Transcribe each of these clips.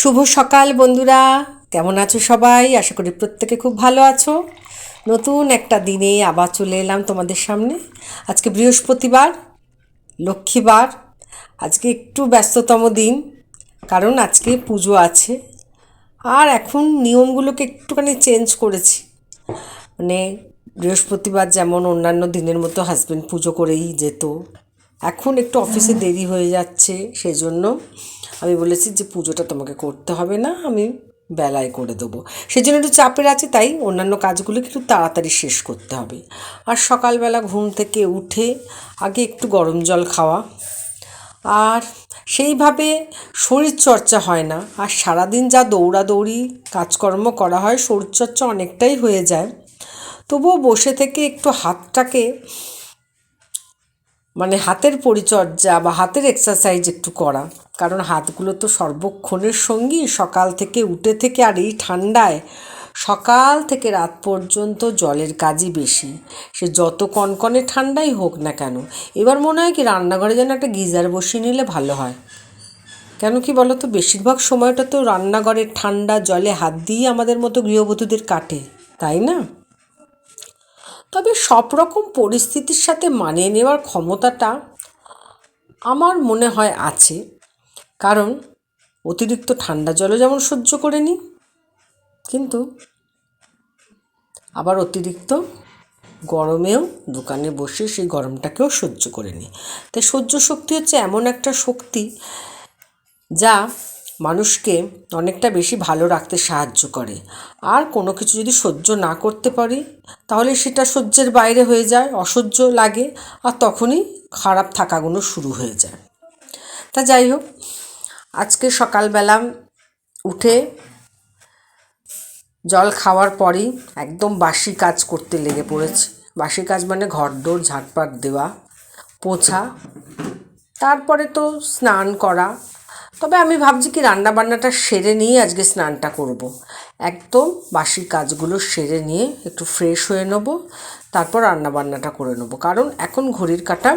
শুভ সকাল, বন্ধুরা। কেমন আছো সবাই? আশা করি প্রত্যেকে খুব ভালো আছো। নতুন একটা দিনে আবার চলে এলাম তোমাদের সামনে। আজকে বৃহস্পতিবার, লক্ষ্মীবার। আজকে একটু ব্যস্ততম দিন, কারণ আজকে পুজো আছে। আর এখন নিয়মগুলোকে একটুখানি চেঞ্জ করেছি। মানে বৃহস্পতিবার যেমন অন্যান্য দিনের মতো হাজব্যান্ড পুজো করেই যেত। এখন একটু অফিসে দেরি হয়ে যাচ্ছে সেই জন্য আমি বলেছি যে পুজোটা তোমাকে করতে হবে না আমি বেলায় করে দেবো। সেই জন্য একটু চাপের আছে তাই অন্যান্য কাজগুলো একটু তাড়াতাড়ি শেষ করতে হবে। আর সকালবেলা ঘুম থেকে উঠে আগে একটু গরম জল খাওয়া। আর সেইভাবে শরীরচর্চা হয় না আর সারাদিন যা দৌড়াদৌড়ি কাজকর্ম করা হয় শরীরচর্চা অনেকটাই হয়ে যায়। তবুও বসে থেকে একটু হাতটাকে মানে হাতের পরিচর্যা বা হাতের এক্সারসাইজ একটু করা। কারণ হাতগুলো তো সর্বক্ষণের সঙ্গী, সকাল থেকে উঠে থেকে আর এই ঠান্ডায় সকাল থেকে রাত পর্যন্ত জলের কাজই বেশি। সে যত কনকনে ঠান্ডাই হোক না কেন, এবার মনে হয় কি রান্নাঘরে যেন একটা গিজার বসিয়ে নিলে ভালো হয়। কেন কি বলো তো বেশিরভাগ সময়টা তো রান্নাঘরের ঠান্ডা জলে হাত দিয়ে আমাদের মতো গৃহবধূদের কাটে, তাই না? তবে সব রকম পরিস্থিতির সাথে মানিয়ে নেওয়ার ক্ষমতাটা আমার মনে হয় আছে। কারণ অতিরিক্ত ঠান্ডা জলও যেমন সহ্য করে নিই কিন্তু আবার অতিরিক্ত গরমেও দোকানে বসে সেই গরমটাকেও সহ্য করে নিই তাই সহ্য শক্তি হচ্ছে এমন একটা শক্তি যা মানুষকে অনেকটা বেশি ভালো রাখতে সাহায্য করে। আর কোনো কিছু যদি সহ্য না করতে পারি, তাহলে সেটা সহ্যের বাইরে হয়ে যায়, অসহ্য লাগে, আর তখনই খারাপ থাকাগুলো শুরু হয়ে যায়। তা যাই হোক, আজকে সকালবেলা উঠে জল খাওয়ার পরেই একদম বাসি কাজ করতে লেগে পড়েছে। বাসি কাজ মানে ঘর দৌড় ঝাঁটপাট দেওয়া, পোছা, তারপরে তো স্নান করা তবে আমি ভাবছি কি রান্না বান্নাটা সেরে নিয়ে আজকে স্নানটা করব। একদম বাসি কাজগুলো সেরে নিয়ে একটু ফ্রেশ হয়ে নেব, তারপর রান্না বান্নাটা করে নেব। কারণ এখন ঘড়ির কাটা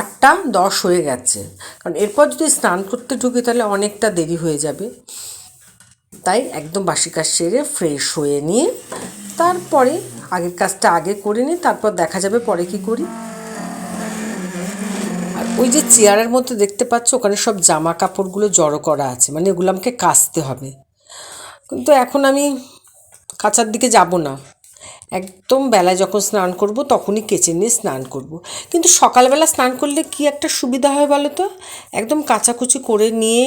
আটটা দশ হয়ে গেছে। কারণ এরপর যদি স্নান করতে ঢুকি তাহলে অনেকটা দেরি হয়ে যাবে। তাই একদম বাসি কাজ সেরে ফ্রেশ হয়ে নিয়ে তারপরে আগের কাজটা আগে করে নিই, তারপর দেখা যাবে পরে কি করি। ওই যে চেয়ারের মধ্যে দেখতে পাচ্ছ, ওখানে সব জামা কাপড়গুলো জড়ো করা আছে মানে এগুলো আমাকে কাচতে হবে। কিন্তু এখন আমি কাচার দিকে যাব না। একদম বেলায় যখন স্নান করব, তখনই কেচে নিয়ে স্নান করব। কিন্তু সকালবেলা স্নান করলে কি একটা সুবিধা হয় বলো তো? একদম কাচাকুচি করে নিয়ে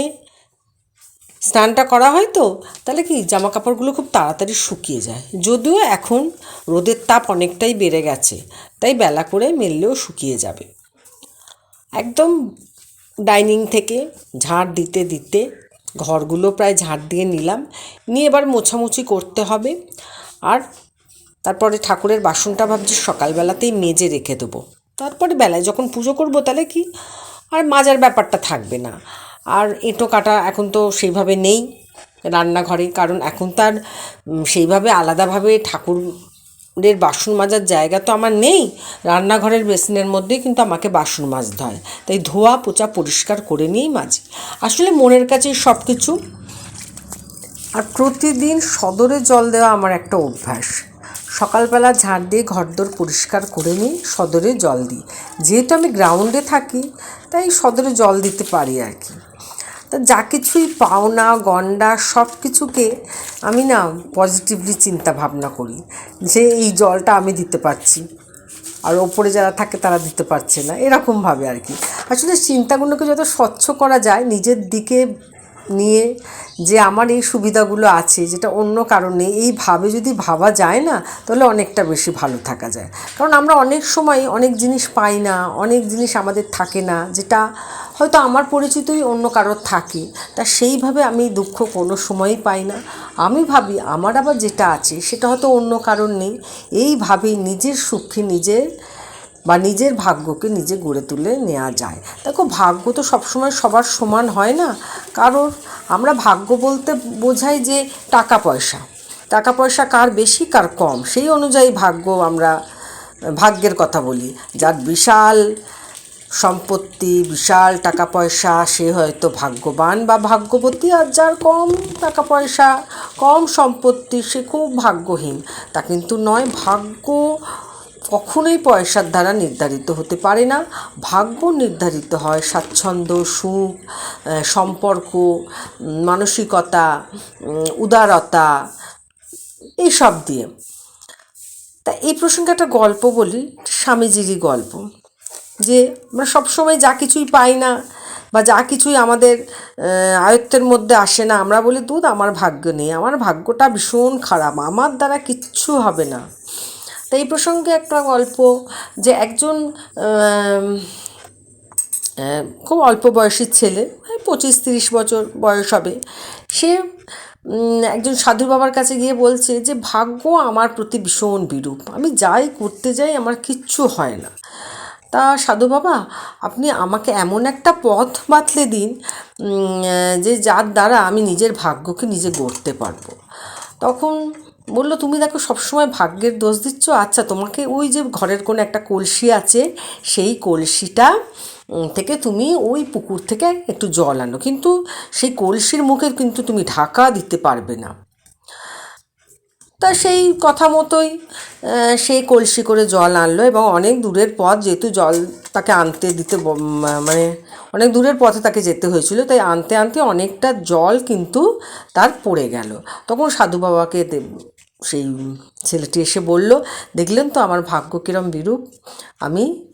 স্নানটা করা হয় তো, তাহলে কি জামা কাপড়গুলো খুব তাড়াতাড়ি শুকিয়ে যায়। যদিও এখন রোদের তাপ অনেকটাই বেড়ে গেছে, তাই বেলা করে মেললেও শুকিয়ে যাবে। একদম ডাইনিং থেকে ঝাড় দিতে দিতে ঘরগুলো প্রায় ঝাড় দিয়ে নিলাম। নিয়ে এবার মোছামুছি করতে হবে। আর তারপরে ঠাকুরের বাসনটা ভাবছি সকালবেলাতেই মেজে রেখে দেবো। তারপরে বেলায় যখন পুজো করব তাহলে কি? আর মাজার ব্যাপারটা থাকবে না। আর এঁটো কাটা এখন তো সেইভাবে নেই রান্নাঘরে, কারণ এখন তার সেইভাবে আলাদাভাবে ঠাকুরের বাসন মাজার জায়গা তো আমার নেই, রান্নাঘরের বেসিনের মধ্যেই কিন্তু আমাকে বাসন মাজতে হয়। তাই ধোয়া পোচা পরিষ্কার করে নিয়েই মাজি। আসলে মনের কাছেই সব কিছু আর প্রতিদিন সদরে জল দেওয়া আমার একটা অভ্যাস। সকালবেলা ঝাড় দিয়ে ঘরদোর পরিষ্কার করে নিই, সদরে জল দিই। যেহেতু আমি গ্রাউন্ডে থাকি, তাই সদরে জল দিতে পারি আর কি। তা যা কিছুই পাওনা গন্ডা সব কিছুকে আমি না পজিটিভলি চিন্তা ভাবনা করি যে এই জলটা আমি দিতে পারছি। আর ওপরে যারা থাকে তারা দিতে পারছে না। এরকমভাবে আর কি। আসলে চিন্তাগুলোকে যত স্বচ্ছ করা যায়, নিজের দিকে নিয়ে যে আমার এই সুবিধাগুলো আছে, যেটা অন্য কারণে এইভাবে যদি ভাবা যায় না, তাহলে অনেকটা বেশি ভালো থাকা যায়। কারণ আমরা অনেক সময় অনেক জিনিস পাই না, অনেক জিনিস আমাদের থাকে না, যেটা হয়তো আমার পরিচিতই অন্য কারোর থাকে, তা সেইভাবে আমি দুঃখ কোনো সময়ই পাই না। আমি ভাবি আমার আবার যেটা আছে, সেটা হয়তো অন্য কারণ নেই। এইভাবেই নিজের সুখে নিজের বা নিজের ভাগ্যকে নিজে গড়ে তুলে নেওয়া যায়। দেখো, ভাগ্য তো সবসময় সবার সমান হয় না। কারোর আমরা ভাগ্য বলতে বোঝাই যে টাকা পয়সা। টাকা পয়সা কার বেশি, কার কম, সেই অনুযায়ী ভাগ্য আমরা, ভাগ্যের কথা বলি। যার বিশাল সম্পত্তি, বিশাল টাকা পয়সা, সে হয়তো ভাগ্যবান বা ভাগ্যবতী, আর যার কম টাকা পয়সা, কম সম্পত্তি, সে খুব ভাগ্যহীন। তা কিন্তু নয়, ভাগ্য কখনোই পয়সার দ্বারা নির্ধারিত হতে পারে না। ভাগ্য নির্ধারিত হয়, স্বাচ্ছন্দ্য, সুখ সম্পর্ক মানসিকতা উদারতা এইসব দিয়ে। তা এই প্রসঙ্গে একটা গল্প বলি, স্বামীজিরই গল্প। যে আমরা সবসময় যা কিছুই পাই না বা যা কিছুই আমাদের আয়ত্তের মধ্যে আসে না, আমরা বলি, দুধ আমার ভাগ্য নেই, আমার ভাগ্যটা ভীষণ খারাপ, আমার দ্বারা কিচ্ছু হবে না। তা এই প্রসঙ্গে একটা গল্প যে একজন খুব অল্প বয়সী ছেলে পঁচিশ তিরিশ বছর বয়স হবে। সে একজন সাধু বাবার কাছে গিয়ে বলছে যে, ভাগ্য আমার প্রতি ভীষণ বিরূপ। আমি যাই করতে যাই, আমার কিচ্ছু হয় না। তা সাধু বাবা, আপনি আমাকে এমন একটা পথ বাতলে দিন যে যার দ্বারা আমি নিজের ভাগ্যকে নিজে গড়তে পারব। তখন বলল, তুমি দেখো, সবসময় ভাগ্যের দোষ দিচ্ছ। আচ্ছা তোমাকে ওই যে ঘরের কোনো একটা কলসি আছে, সেই কলসিটা থেকে তুমি ওই পুকুর থেকে একটু জল আনো। কিন্তু সেই কলসির মুখে কিন্তু তুমি ঢাকা দিতে পারবে না। তা সেই কথা মতোই সেই কলসি করে জল আনলো এবং অনেক দূরের পথ যেহেতু জল তাকে আনতে দিতে মানে অনেক দূরের পথে তাকে যেতে হয়েছিল, তাই আনতে আনতে অনেকটা জল কিন্তু তার পড়ে গেল। তখন সাধু বাবাকে সেই ছেলেটি এসে বলল, দেখলেন তো আমার ভাগ্য কিরম বিরূপ? আমি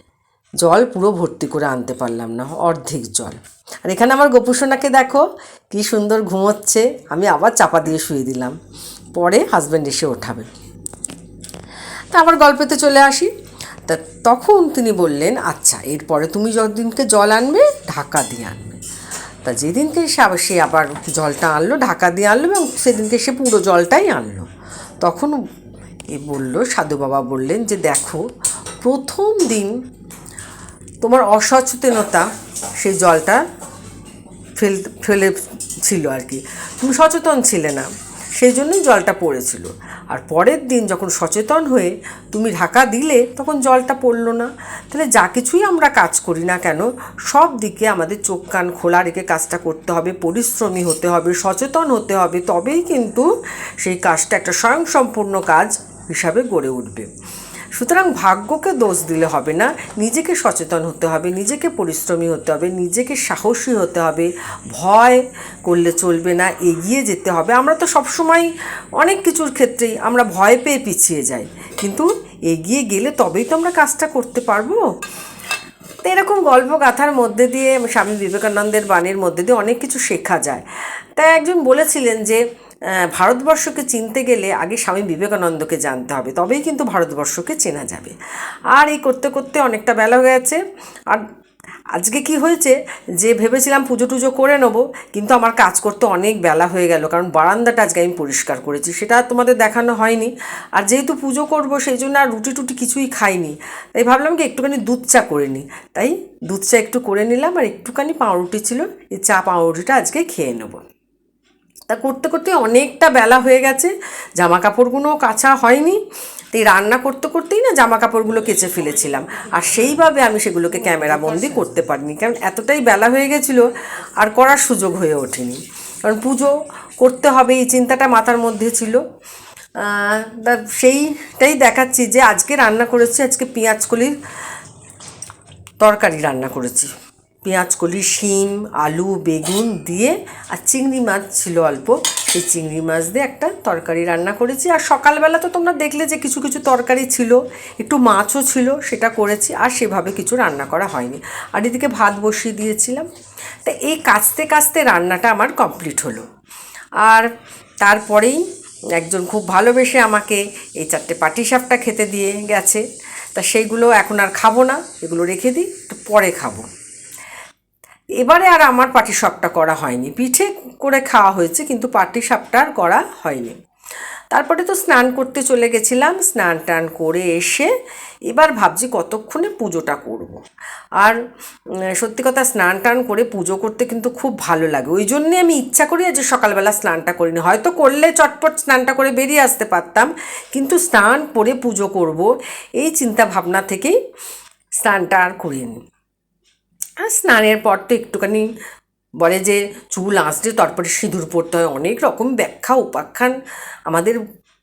জল পুরো ভর্তি করে আনতে পারলাম না, অর্ধেক জল। আর এখানে আমার গোপুসোনাকে দেখো, কি সুন্দর ঘুমোচ্ছে। আমি আবার চাপা দিয়ে শুয়ে দিলাম। পরে হাজব্যান্ড এসে ওঠাবে। তা আবার গল্পেতে চলে আসি। তা তখন তিনি বললেন আচ্ছা এরপরে তুমি যতদিনকে জল আনবে, ঢাকা দিয়ে আনবে। তা যেদিনকে সে আবার সে আবার জলটা আনলো, ঢাকা দিয়ে আনলো এবং সেদিনকে সে পুরো জলটাই আনলো। তখন এ বলল, সাধু বাবা বললেন যে দেখো, প্রথম দিন তোমার অসচেতনতা সেই জলটা ফেল, ফেলে ছিল আর কি। তুমি সচেতন ছিলে না। সেই জন্যই জলটা পড়েছিল। আর পরের দিন যখন সচেতন হয়ে তুমি ঢাকা দিলে, তখন জলটা পড়ল না। তাহলে যা কিছুই আমরা কাজ করি না কেন, সব দিকে আমাদের চোখ কান খোলা রেখে কাজটা করতে হবে, পরিশ্রমী হতে হবে, সচেতন হতে হবে। তবেই কিন্তু সেই কাজটা একটা স্বয়ংসম্পূর্ণ কাজ হিসাবে গড়ে উঠবে। সুতরাং ভাগ্যকে দোষ দিলে হবে না, নিজেকে সচেতন হতে হবে, নিজেকে পরিশ্রমী হতে হবে, নিজেকে সাহসী হতে হবে, ভয় করলে চলবে না, এগিয়ে যেতে হবে। আমরা তো সবসময় অনেক কিছুর ক্ষেত্রেই আমরা ভয় পেয়ে পিছিয়ে যাই, কিন্তু এগিয়ে গেলে তবেই তো আমরা কাজটা করতে পারব। তো এরকম গল্প গাথার মধ্যে দিয়ে স্বামী বিবেকানন্দের বাণীর মধ্যে দিয়ে অনেক কিছু শেখা যায়। তাই একজন বলেছিলেন যে ভারতবর্ষকে চিনতে গেলে আগে স্বামী বিবেকানন্দকে জানতে হবে, তবেই কিন্তু ভারতবর্ষকে চেনা যাবে। আর এই করতে করতে অনেকটা বেলা হয়ে গেছে। আর আজকে কি হয়েছে? যে ভেবেছিলাম পুজো টুজো করে নেব, কিন্তু আমার কাজ করতে অনেক বেলা হয়ে গেল, কারণ বারান্দাটা আজকে আমি পরিষ্কার করেছি, সেটা তোমাদের দেখানো হয়নি। আর যেহেতু পুজো করব, সেই জন্য আর রুটি টুটি কিছুই খাইনি। তাই ভাবলাম কি, একটুখানি দুধ চা করে নিই তাই দুধ চা একটু করে নিলাম, আর একটুখানি পাউরুটি ছিল, এই চা পাউরুটিটা আজকে খেয়ে নেব। তা করতে করতে অনেকটা বেলা হয়ে গেছে। জামা কাপড়গুলো কাচা হয়নি। তাই রান্না করতে করতেই না জামা কাপড়গুলো কেচে ফেলেছিলাম। আর সেইভাবে আমি সেগুলোকে ক্যামেরা বন্দি করতে পারিনি। কারণ এতটাই বেলা হয়ে গেছিল, আর করার সুযোগ হয়ে ওঠেনি। কারণ পুজো করতে হবে, এই চিন্তাটা মাথার মধ্যে ছিল। সেইটাই দেখাচ্ছি যে আজকে রান্না করেছি, আজকে পেঁয়াজ কলির তরকারি রান্না করেছি। পেঁয়াজ, কলি, শিম, আলু, বেগুন দিয়ে আর চিংড়ি মাছ ছিল অল্প। সেই চিংড়ি মাছ দিয়ে একটা তরকারি রান্না করেছি। আর সকালবেলা তো তোমরা দেখলে যে কিছু কিছু তরকারি ছিল, একটু মাছও ছিল, সেটা করেছি আর সেভাবে কিছু রান্না করা হয়নি। আর এদিকে ভাত বসিয়ে দিয়েছিলাম। তা এই কাচতে কাচতে রান্নাটা আমার কমপ্লিট হলো। আর তারপরেই একজন খুব ভালোবেসে আমাকে এই চারটে পাটিসাপটা খেতে দিয়ে গেছে। তা সেইগুলো এখন আর খাব না, এগুলো রেখে দিই পরে খাব। এবারে আর আমার পাটি সাপটা করা হয়নি। পিঠে করে খাওয়া হয়েছে, কিন্তু পাটি সাপটা আর করা হয়নি। তারপরে তো স্নান করতে চলে গেছিলাম, স্নান টান করে এসে এবার ভাবছি কতক্ষণে পুজোটা করব। আর সত্যি কথা স্নান টান করে পুজো করতে কিন্তু খুব ভালো লাগে। ওই জন্যে আমি ইচ্ছা করি যে সকালবেলা স্নানটা করিনি। হয়তো করলে চটপট স্নানটা করে বেরিয়ে আসতে পারতাম, কিন্তু স্নান করে পুজো করব, এই চিন্তা ভাবনা থেকেই স্নানটা আর করিনি। স্নানের পর তো একটুখানি বলে যে চুল আসলে তারপরে সিঁদুর পড়তে হয়। অনেক রকম ব্যাখ্যা, উপাখ্যান আমাদের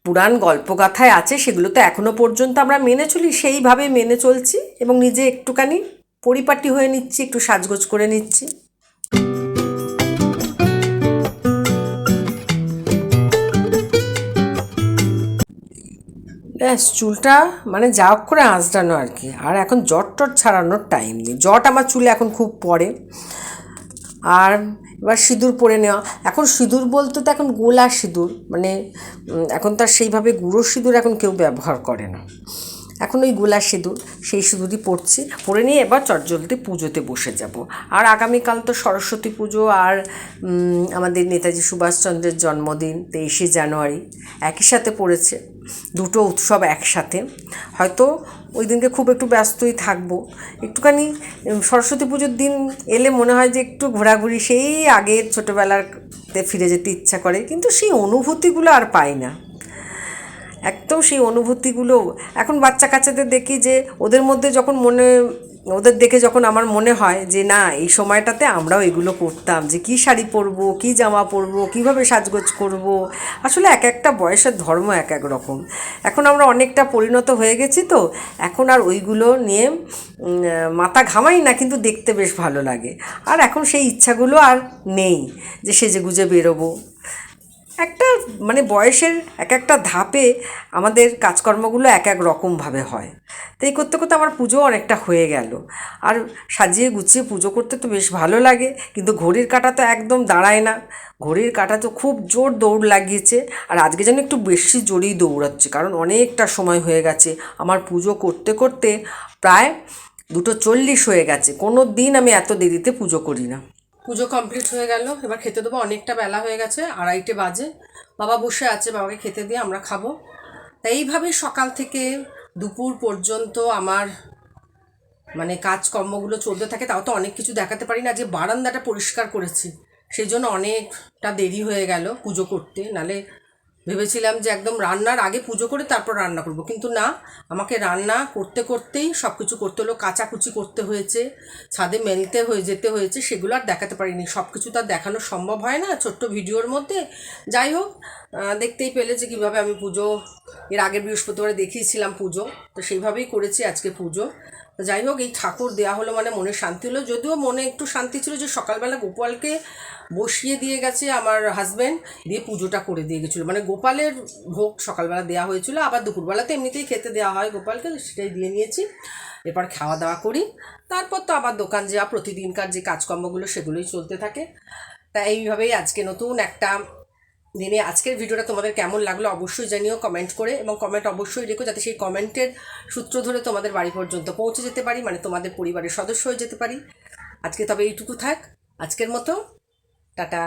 পুরাণ গল্পগাথায় আছে। সেগুলো তো এখনও পর্যন্ত আমরা মেনে চলি, সেইভাবে মেনে চলছি এবং নিজে একটুখানি পরিপাটি হয়ে নিচ্ছি, একটু সাজগোজ করে নিচ্ছি। ব্যাস, চুলটা মানে যা করে আঁচড়ানো আর কি। আর এখন জট টট ছাড়ানোর টাইম নেই। জট আমার চুলে এখন খুব পড়ে। আর এবার সিঁদুর পরে নেওয়া। এখন সিঁদুর বলতে তো এখন গোলা সিঁদুর। মানে এখন তার সেইভাবে গুঁড়ো সিঁদুর এখন কেউ ব্যবহার করে না। এখন ওই গোলা সিঁদুর, সেই সিঁদুরই পড়ছি। পরে নিয়ে এবার চটজলদি পুজোতে বসে যাব। আর আগামীকাল তো সরস্বতী পুজো আর আমাদের নেতাজি সুভাষচন্দ্রের জন্মদিন, তেইশে জানুয়ারি। একই সাথে পড়েছে। দুটো উৎসব একসাথে। হয়তো ওই দিনকে খুব একটু ব্যস্তই থাকব। একটুখানি সরস্বতী পুজোর দিন এলে মনে হয় যে একটু ঘোরাঘুরি, সেই আগের ছোটোবেলাতে ফিরে যেতে ইচ্ছা করে। কিন্তু সেই অনুভূতিগুলো আর পাই না। একদম সেই অনুভূতিগুলো এখন বাচ্চা কাচ্চাদের দেখি যে ওদের মধ্যে যখন মনে, ওদের দেখে যখন আমার মনে হয় যে না, এই সময়টাতে আমরাও এগুলো করতাম যে কী শাড়ি পরবো, কী জামা পরবো, কীভাবে সাজগোজ করব। আসলে এক একটা বয়সের ধর্ম এক এক রকম। এখন আমরা অনেকটা পরিণত হয়ে গেছি তো, এখন আর ওইগুলো নিয়ে মাথা ঘামাই না কিন্তু দেখতে বেশ ভালো লাগে। আর এখন সেই ইচ্ছাগুলো আর নেই যে সেজে গুজে বেরোবো। একটা মানে বয়সের এক একটা ধাপে আমাদের কাজকর্মগুলো এক এক রকমভাবে হয়। তো এই করতে করতে আমার পুজো অনেকটা হয়ে গেল। আর সাজিয়ে গুছিয়ে পুজো করতে তো বেশ ভালো লাগে, কিন্তু ঘড়ির কাঁটা তো একদম দাঁড়ায় না। ঘড়ির কাঁটা তো খুব জোর দৌড় লাগিয়েছে, আর আজকে যেন একটু বেশি জোরেই দৌড়াচ্ছে, কারণ অনেকটা সময় হয়ে গেছে। আমার পুজো করতে করতে প্রায় দুটো চল্লিশ হয়ে গেছে, কোনো দিন আমি এত দেরিতে পুজো করি না। পুজো কমপ্লিট হয়ে গেল। এবার খেতে দেবো অনেকটা বেলা হয়ে গেছে, আড়াইটে বাজে। বাবা বসে আছে, বাবাকে খেতে দিয়ে আমরা খাব। তাই এইভাবে সকাল থেকে দুপুর পর্যন্ত আমার মানে কাজকর্মগুলো চলতে থাকে, তাও তো অনেক কিছু দেখাতে পারি না যে বারান্দাটা পরিষ্কার করেছি। সেই জন্য অনেকটা দেরি হয়ে গেল পুজো করতে, নালে ভেবেছিলাম যে একদম রান্নার আগে পুজো করে তারপর রান্না করব। কিন্তু না, আমাকে রান্না করতে করতেই সব কিছু করতে হলো, কাচাকুচি করতে হয়েছে, ছাদে মেলতে হয়ে, যেতে হয়েছে, সেগুলো আর দেখাতে পারিনি। সব কিছু তো আর দেখানো সম্ভব হয় না ছোট্ট ভিডিওর মধ্যে। যাই হোক দেখতেই পেলে যে কীভাবে আমি পুজো, এর আগের বৃহস্পতিবারে দেখিয়েছিলাম পুজো, তো সেইভাবেই করেছি আজকে পুজো। যাই হোক এই ঠাকুর দেওয়া হলো মানে মনে শান্তি হলো। যদিও মনে একটু শান্তি ছিল যে সকালবেলা গোপালকে বসিয়ে দিয়ে গেছে আমার হাজব্যান্ড দিয়ে পুজোটা করে দিয়ে গেছিল। মানে গোপালের ভোগ সকালবেলা দেওয়া হয়েছিল, আবার দুপুরবেলা তো এমনিতেই খেতে দেওয়া হয় গোপালকে, সেটাই দিয়ে নিয়েছি। এরপর খাওয়া দাওয়া করি। তারপর তো আবার দোকান যাওয়া, প্রতিদিনকার যে কাজকর্মগুলো সেগুলোই চলতে থাকে। তা এইভাবেই আজকে নতুন একটা দিনে আজকের ভিডিওটা তোমাদের কেমন লাগল অবশ্যই জানিও কমেন্ট করে এবং কমেন্ট অবশ্যই রেখো যাতে সেই কমেন্টের সূত্র ধরে তোমাদের বাড়ি পর্যন্ত পৌঁছে যেতে পারি মানে তোমাদের পরিবারের সদস্য হয়ে যেতে পারি। আজকে তবে এইটুকু থাক। আজকের মতো, টাটা।